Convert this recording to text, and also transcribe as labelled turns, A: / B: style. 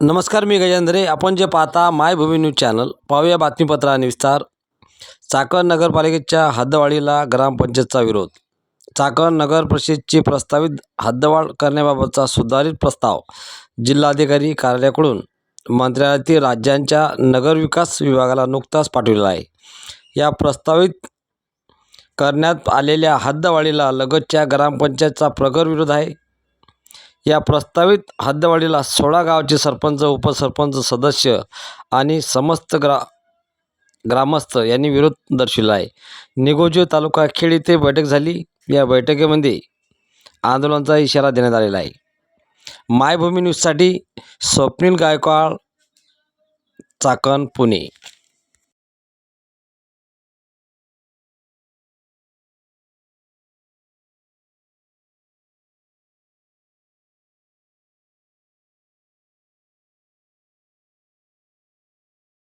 A: नमस्कार मी गजेंद्रे. आपण जे पाहता मायभूमी न्यूज चॅनल पाहूया बातमीपत्र आणि विस्तार. चाकण नगरपालिकेच्या हद्दवाढीला ग्रामपंचायतचा विरोध. चाकण नगर परिषदची प्रस्तावित हद्दवाढ करण्याबाबतचा सुधारित प्रस्ताव जिल्हाधिकारी कार्यालयाकडून मंत्रालयातील राज्यांच्या नगरविकास विभागाला नुकताच पाठविला आहे. या प्रस्तावित करण्यात आलेल्या हद्दवाढीला लगतच्या ग्रामपंचायतचा प्रखर विरोध आहे. या प्रस्तावित हद्दवाढीला सोळा गावचे सरपंच उपसरपंच सदस्य आणि समस्त ग्रा ग्रामस्थ यांनी विरोध दर्शविला आहे. निगोजी तालुका खेड येथे बैठक झाली. या बैठकीमध्ये आंदोलनाचा इशारा देण्यात आलेला आहे. मायभूमी न्यूजसाठी स्वप्नील गायकवाड चाकण पुणे.